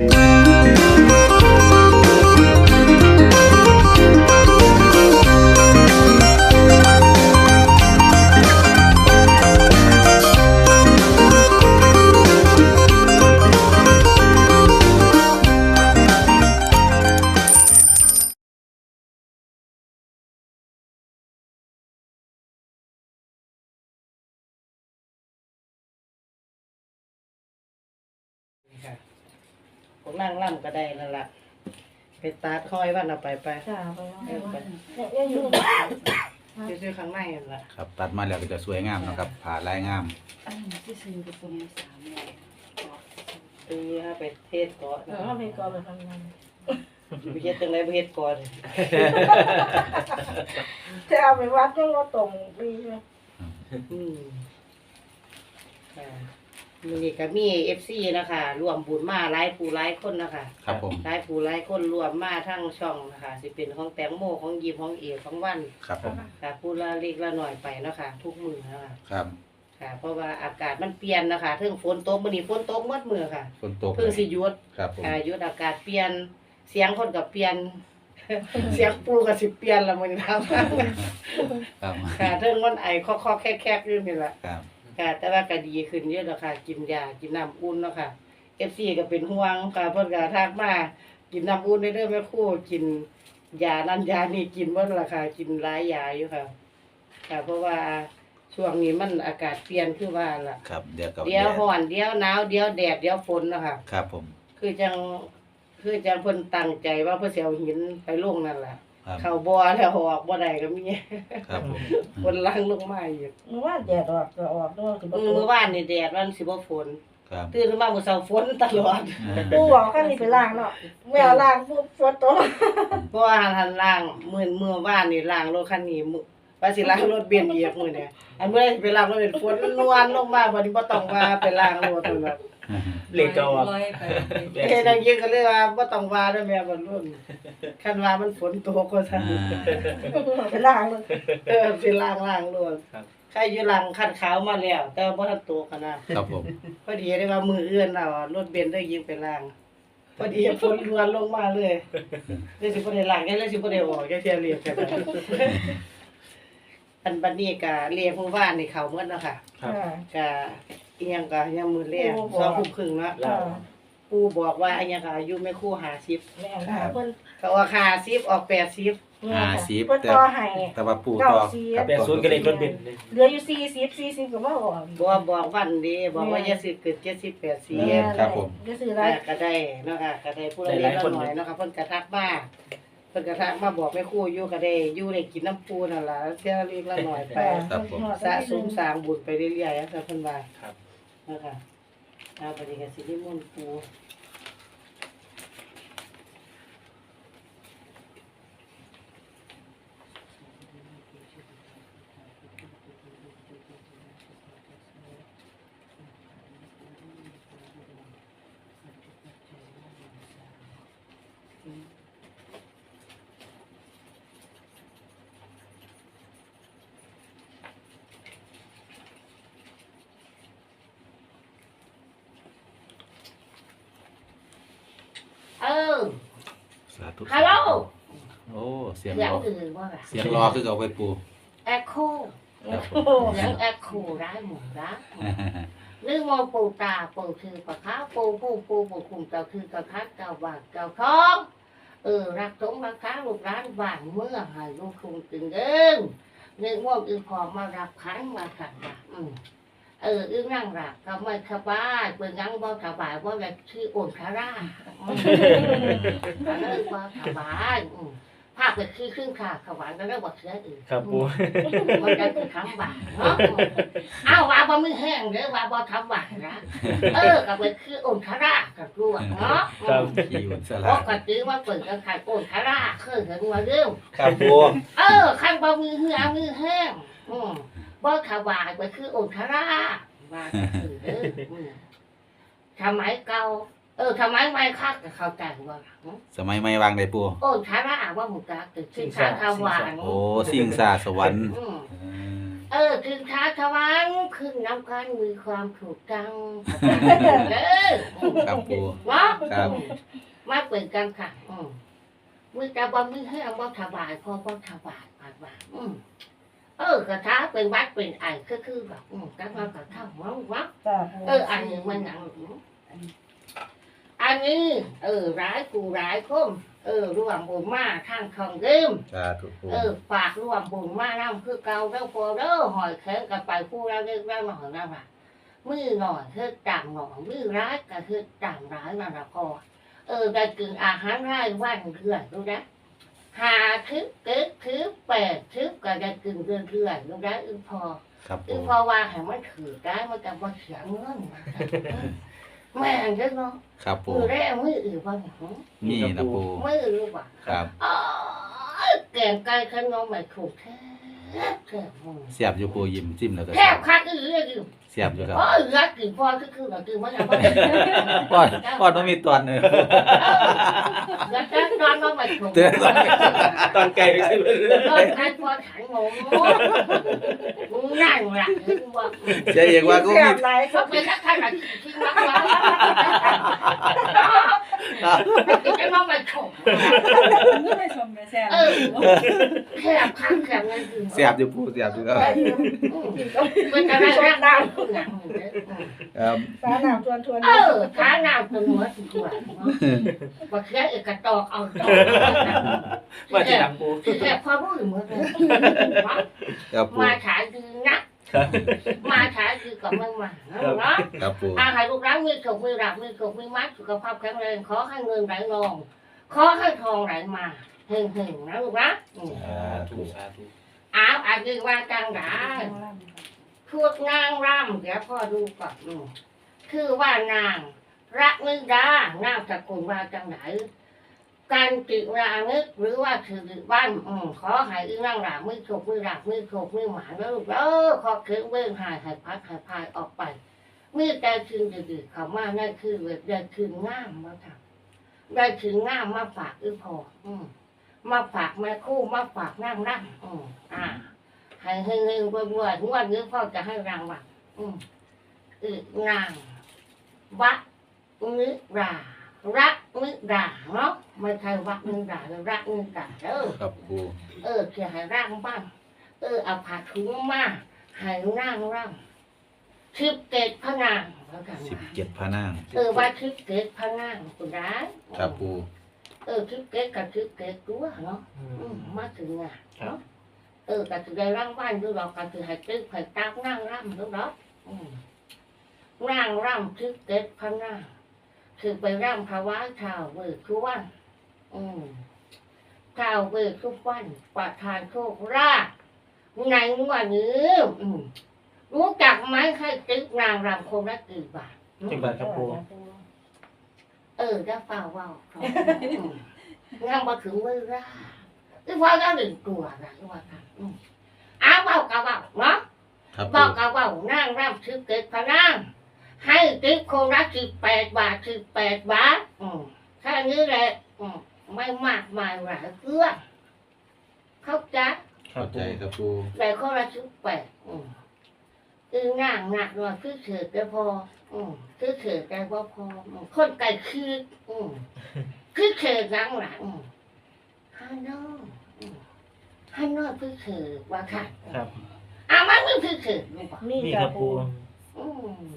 ค่ะ ผมนั่งล่ำก็ได้แล้วล่ะไปตาคอยวันเอาไปไปค่ะไปว่าเออไปเนี่ยยังอยู่ซื้อๆข้างในนั่นล่ะครับตัดมาแล้วก็จะสวยงามเนาะครับผ่าลายงามอันนี้ที่ซื้อไปตรงนี้สามเลยเออเอาไปเทศก่อนเออเอาไปก่อนไปทำงานไปเฮ็ดจังไดบ่เฮ็ดก่อนจะเอาไปวัดก็ว่าตรงดีไหมอืมค่ะ มื้อนี้ก็มี FC นะคะรวมบุญมาหลายผู้หลายคนนะคะครับผม หลายผู้หลายคนรวมมาทั้งช่องนะคะสิเป็นของแตงโมของยิมของเอของวันครับผม ค่ะผู้ละเล็กละหน่อยไปเนาะคะทุกมื้อนะคะครับค่ะ เพราะว่าอากาศมันเปลี่ยนนะคะเทิงฝนตกมื้อนี้ฝนตกหมดมื้อค่ะฝนตกเพิ่งสิหยุดครับผม ค่ะหยุดอากาศเปลี่ยน เสียงคนก็เปลี่ยน เสียงปูก็สิเปลี่ยนละมื้อนี้ครับ ครับ ค่ะเทิงมันไอคอๆแคกๆอยู่นี่ล่ะครับ ค่ะแต่ว่าก็ดีขึ้นเยอะแล้วค่ะ กินยากินน้ำอุ่นเนาะค่ะ FC ก็เป็นห่วงค่ะเพิ่นก็ทักมากินน้ำอุ่นได้เด้อแม่ครูกินยานั้นยานี่กินเบิดล่ะค่ะ กินหลายยาอยู่ค่ะ ค่ะ เพราะว่าช่วงนี้มันอากาศเปลี่ยนคือว่าล่ะ ครับเดี๋ยวกับเดี๋ยวร้อนเดี๋ยวหนาวเดี๋ยวแดดเดี๋ยวฝนเนาะค่ะ ครับผม คือจังคือจังเพิ่นตั้งใจว่าเพิ่นสิเอาหินไปลงนั่นล่ะ ครับ เข้าบ่อแล้วออกบ่ได้ก็มีครับผมคนลังลงมาอีกเมื่อวานแดดออกก็ออกด้วยคือมื้อเมื่อวานนี่แดดวันสิบ่ฝนครับตื่นขึ้นมามื้อเช้าฝนตลอดปูบอกขั้นนี้ไปล้างเนาะแมวล้างปุ๊บฝนตกเพราะว่าหันล่างมื้อมื้อวานนี่ล้างรถคันนี้ มื้อว่าสิล้างรถเบนซ์อีกมื้อเนี่ยอันเมื่อไปล้างรถเป็นฝนนวลลงมาบัดนี้บ่ต้องว่าไปล้างรถนั่นน่ะเหล็กก็ออกร้อยไปเฮ็ดจังยิงก็เลยว่าบ่ต้องว่าเด้อแม่บ่รุ่นคันว่ามันฝนตกก็ซั่นไปล้างเลยเออสิล้างล้างรถครับใครอยู่หลังคันขาวมาแล้ว แต่บ่ทันตกกันนะครับผมพอดีได้ว่ามืออื่นแล้วรถเบนซ์ได้ยิงไปล้างพอดีฝนรวนลงมาเลยเลยสิบ่ได้ล้างแค่เลยสิบ่ได้ออกแค่เทียเรียกกันนะ อันบัดนี้ก็เรียกเมื่อวานนี่เข้าหมดแล้วค่ะครับ ค่ะ ก็อีหยังก็ยังมื้อแรกโอ้บ่สองทุ่มครึ่งเนาะลาวปู่บอกว่าอีหยังก็อายุแม่ครู่50แม่ค่ะเพิ่นก็ออก50ออก80เนี่ยค่ะเพิ่นต่อให้ แต่ว่าปูต่อเก้าสิบครับแปดศูนย์ก็เลยรถบินเหลืออยู่สี่สิบสี่สิบก็บ่ออกบ่บอกวันเดีบอกว่าอย่าสิเกิด70 80ครับผม ก็ซื้อไรได้ก็ได้เนาะค่ะก็ได้ผู้ละเล็กละน้อยเนาะค่ะเพิ่นกระทักมา เพิ่นกระทักมาบอกแม่ครู่อยู่ก็ได้อยู่ได้กินน้ำปูนั่นล่ะเสียเล็กละน้อยไปครับผม สะสมสร้างบุญไปเรื่อยๆนะคะเพิ่นว่าครับเนาะค่ะเอาไปดีก็สินิมนต์ปู เออสาธุฮัลโหลโอ้เสียงเสียรงออื่นบ่ล่ะเสียงรอคือเอาไปปูแอคโคครับผมเสียงแอคโคร้ายหมู่ร้ายนึกว่าปูตาปูคือปะค้าปูปูปูปูคุมเจ้าคือกระคักเจ้าบาทเจ้าทองเออรักสงรักค้าลูกร้านบ้านเมื่อใหายลูกคุงตึงเอิงนึกว่าอือพอมารับขันมาขันบาอืม เอออึ้งนั่งรักก็ไม่สบายเปิดยังบ่สบายว่าแบบชื่อโอนคาร่าอืมอันนั้นบ่สบายอืมภาพก็คือครึ่งขาขวานก็ได้บอกเสืออื่นครับปูมันก็คือคำบาเนาะอ้าวว่าบ่มือแห้งเด้อว่าบ่ทำบานะเออก็เป็นคือโอนคารากับกลัวเนาะครับขี่วันสปลากติว่าเปิดกันขายโอนคาราเคยเห็นว่าเรื่องครับปูเออคันบ่มือเหือมือแห้งอืม บ่ถวายไปคือโอนคาราว่าคือเด้ออืมทำไมเก่าเออทำไมไม่คักก็เข้าใจว่าสมัยไม่วางได้ปูโอนคาราว่าหมูกาตึกสินค้าทวารโอ้สิ่งสาสวรรค์อืมอืมเออถึงท้าทวันขึ้นน้ำกันมีความถูกจังเออครับปูเนาะครับมาเปิดกันค่ะอืมมือจะบอมือให้อังบ่ถบายพอบ่ถบายปากว่าอืม เออกระทะเป็นวัดเป็นไอคือคือแบบอืมกันมากระทะมั้งวะจ้าปูเอออันนี้มันหนังอันนี้ เออร้ายกูร้ายคมเออรวมบุญมาทางทองเดิม สาธุปูเออฝากรวมบุญมาน้ำคือเก่าแล้วพอเด้อหอยแข็งกันไปผู้เราเรียกเราหน่อยนะว่ามือหน่อยคือต่างหน่อยมือร้ายก็คือต่างร้ายนั่นละพอเออได้กินอาหารไร่วันเรื่อยดูนะ หาทึบเกิดทึบแปดทึบก็ได้กินเรื่อยๆดูนะอือพอครับอืปูอพอว่าให้มันถือได้มันก็บ่เสียเงินว่าซั่นแม่งเด้อเนาะครับปูมือแรกมืออื่นบ่หยังนี่นะปูมืออื่นบ่ครับ อ๋อแกงไก่ขนมไม่ถูกแท้แท้มึง เสียบอยู่ปูยิ้มจิ้มแล้วก็แทบคักอื้อเลยอยู่เสียบอยู่ครับอ๋อรักกินพอคือคือแบบคือมันยังบ่ป้อนป้อนต้องมีตอนหนึงแล้วจะนอนมาไม่ถูกเตือนตอนไกลไปใช่ไหมนอนคันพอถังงงมึงนั่งหลักถึงว่าเสียเองว่าก็แซ่มีบหลายคเขารับเป็นนักข่าวที่รักว่าจะนอนไม่ถูกไม่ชมไปแซ่บเออ แคบคักแคบเงินคือเสียบอยู่ปูเสียบอยู่ครับได้อยู่มันจะได้ร่างได้หนังครับสาหนาวทวนทวนเออท้าน้ำตัวหัวสิกว่าบักแค่เอกตอกเอาตอกว่าจะนำปูแค่พอรู้เหมือนกันครับปูมาฉายดีนะมาฉายดีกับไม่มาเนาะครับปูอาหารลูกร้านมีสุขมีรักมีสุขมีมัดสุขภาพแข็งแรงขอให้เงินไหลนองขอให้ทองไหลมา เฮงเฮงๆนะลูกนะอืม สาธุสาธุอ้าวอาจจะว่าจังได้พูดนางรำเดี๋ยวพ่อดูก่อนอืมคือว่านางรักนึกดานางสกุลว่าจังไหนการจิรานึกหรือว่าถือบ้านอืมขอให้อีนางหลามือโฉกมือหลักมือโฉกมือหมาแล้วลูกเออขอเคืองเบื้องหายหายพัดหายพายออกไปมือแต่คืนดื้อๆเขามานั่นคือเวทได้คืนง่ามมาทำได้คืนง่ามมาฝากอือพออืม มาฝากแม่คู่มาฝากนั่งนั่งอืมอ่าให้เฮงเฮงบัวบัวงวดนี้พ่อจะให้รางวัลอืมอือนางวัดนิรารักนิราเนาะไม่ใช่วัดนิรารักนิราเออครับปูเออเขียให้ร่างบ้างเออเอาผ้าถุงมาให้ร่างร่างทิพเกตพะนางแล้วกันสิบว่าเจ็ดพระนางเออว่าทิพเกตพะนางคุณร้าย ครับปู เออทิพเกตกับทิพเกตตัวเนาะอืมมาถึงอะเนาะเออก็ถือได้ร่างบ้านดูเราก็ถือให้ตึกให้ตากนั่งร่ำดูเนาะอืมนั่งร่ำทึกเก็ดพันหน้าถือไปร่ำภาวะชาวเบิกทุกวันอืมชาวเบิกทุกวันประทานโชคราภในงวดนี้อืมรู้จักไหมให้ตึกนางรำคนละกี่บาทจริงป่ะครับปู เออได้เปล่าเว่าเขาอืมงานมาถึงมือร่าอีว่าก็หนึ่งตัวนะอีว่าค่ะอืมอ้าวเบากะเบาเนาะครับเบาปูกะเบานั่งรับซื้อเกิดพะนางให้ติ๊กคนละสิบแปดบาทสิบแปดบาทอืมแค่นี้แหละอืมไม่มากมายหลายเพื่อนเข้าใจครัเข้าบใจปูครับปูแต่คนละสิบแปด อืมอือนั่งหนักหน่อยคือเถือก็พอ อืมคือเถือก็บ่พออืมคนไก่คืออืมคือเขตหลังหลังฮันโน่ฮันโน่คือเขตว่าค่ะครับอะมันไม่คือเขตรู้ป่ะนี่นี่จ้าครับปูปูอืม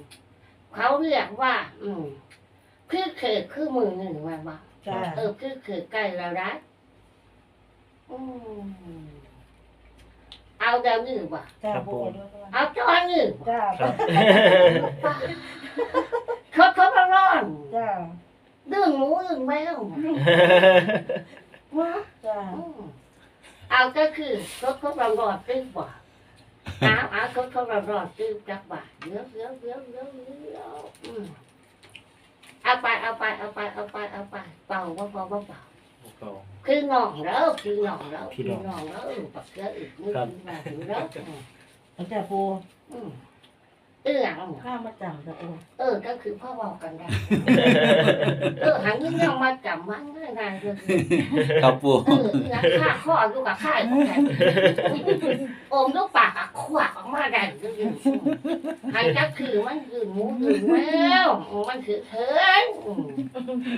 เขาเรียกว่า อืมคือเขตคือมือหนึ่งว่าว่า จ้าเออคือเขตใกล้เราได้อืม เอาเดี๋ยวนี้ว่ะจ้าปูเอาจอนี่จ้าครับเขาเขามาร้อนจ้าเรื่องหมูเรื่องแมววะจ้าอืมเอาก็คือรถเขาเรารอดตื้บ่เอาเอารถเขาเรารอดตื้จักบ่าเยอะเยอะเยอะเยอะเยอะอืมเอาไปเอาไปเอาไปเอาไปเอาไปเป่าว่าเป่าว่าเป่า ก็คือน้องแล้วคือน้องแล้วพี่คือน้อง น้องแล้วปักเสืออีกมือครับมาถึงแล้วอืมจ้าปูอืมเอื้องเนี่ยข้ามาจำจ้ะปูเออก็คือพ่อบอกกันได้ เออหันยิ่งยังมาจับมันง่ายง่ายเลยครับปูเออนี่นะข้าข้อลูกกับข้าของแกโอมลูกปากกับขวากออกมาได้เลยหันก็คือมันคือหมูคือแมวมันคือเถิน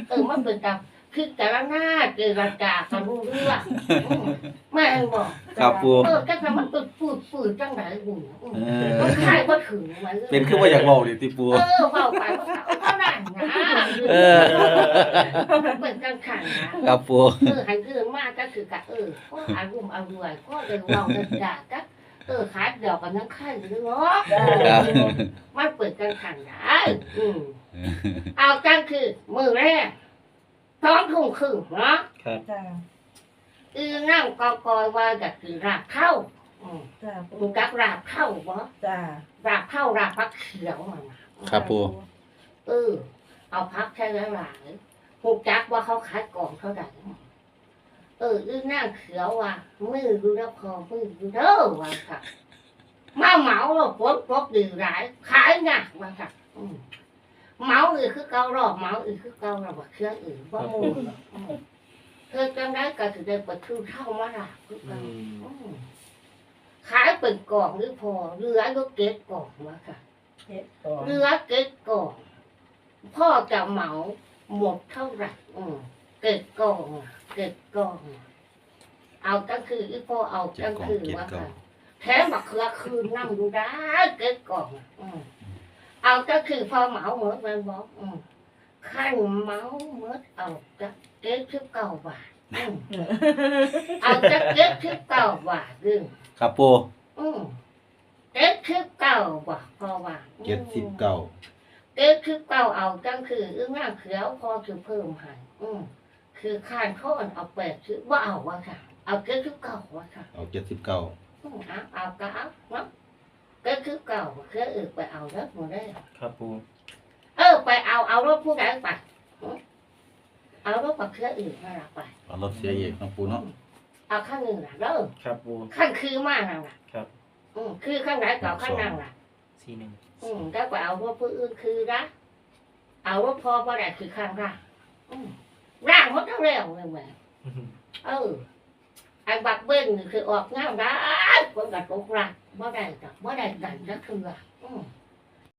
เออมันเป็นกับ คือแต่ละหน้าเจรจากัรู้เรื่องอืมแม่งบอกครับปูเออจังแต่มันปืดปืดปืดจังไหนบุญเออมันขายว่าถึงมันเป็นคือว่าอยากเว้าดิติปูเออเบาไปว่าเขาเท่านั้นนะเออเหมือนกันขันนะครับปูเออหันคืนมากก็คือกะเออก็อารมณ์อร่วยก็เลยเบาเลยจ้ะก็เออขาเดียวกันนั่งไข่หรือเนาะครับมันเปิดกันขันได้อืมเอาจังคือมือแรก สองทุ่มครึ่งเนาะครับจ้าอือนั่งกอกอยว่าจะคือรากเข้าอืมจ้าปูมึงกักรากเข้าบ่จ้ารากเข้ารากพักเขียวมันน่ะครับปู เออ เอาพักใช้แล้วหลายหูจักว่าเขาขายกล่องเท่าไหร่เอออือนั่งเขียวว่ะมือดูแล้วพอมือดูเด้อว่าค่ะมาเหมาแล้วฝนตกดีหลายขายหนักว่าค่ะอืม เหมาอื่นคือเก่ารอบเหมาอื่นคือเก่าเราบอกเครื่องอื่นว่ามูลหรอกอืมเธอจังได้ก็ถือได้ประตูเท่ามาละคืออืเก่ามอืมขายเป็นกล่องหรือพอเรือก็เก็บกล่องว่าค่ะเฮ็ดก่อนเรือเก็บก่อนพ่อจะเหมาหมดเท่าไหร่อืมเก็บกองอะเก็บกองอะเอาก็คืออีพ่อเอาก็คือว่าค่ะแถมบักเขือคืนนั่งดูได้เก็บกองอะอืม เอาก็คือพอเหมาหมดไปบอกอืมขั้นเหมาหมดเอาจะเก็บทิบเก้าบาทอืมเอาจะเก็บทิบเก้าบาทดึงครับปูอืมเก็บทิบเก้าบาทพอว่าอืมเจ็ดสิบเก้าเก็คือเก่าเอาจังคืออึ้งหน้าเขียวพอถือเพิ่มให้อืมคือข้านข้อนเอาแปดคือว่าเอาวะค่ะ เอาเก็คือเก่าวะค่ะ เอาเจ็ดสิบเก้าอืมเอาเอาก็เอาเนาะเก็คือเก่าคือเออไปเอาแล้วหมดได้ครับปูเออไปเอาเอารถผู้ใดไปอืมเอารถปักเครืออื่นมาละไปเอารถเสียเอกนะปูเนาะเอาข้างหนึ่งละเริ่มครับปูข้างคือมากนั่นล่ะครับอืมคือข้างไหนเก่าข้างนั่งล่ะสี่หนึ่งอืมแล้วไปเอารถผู้อื่นคือนะเอารถพอพอได้คือข้างร่างอืมร่างหมดทั้งเร็วเลยแหมเออ ไอ้บักเบิ้งนี่คือออกงามได้คนกับตกรักบ่ได้กับบ่ได้กันก็คืออืม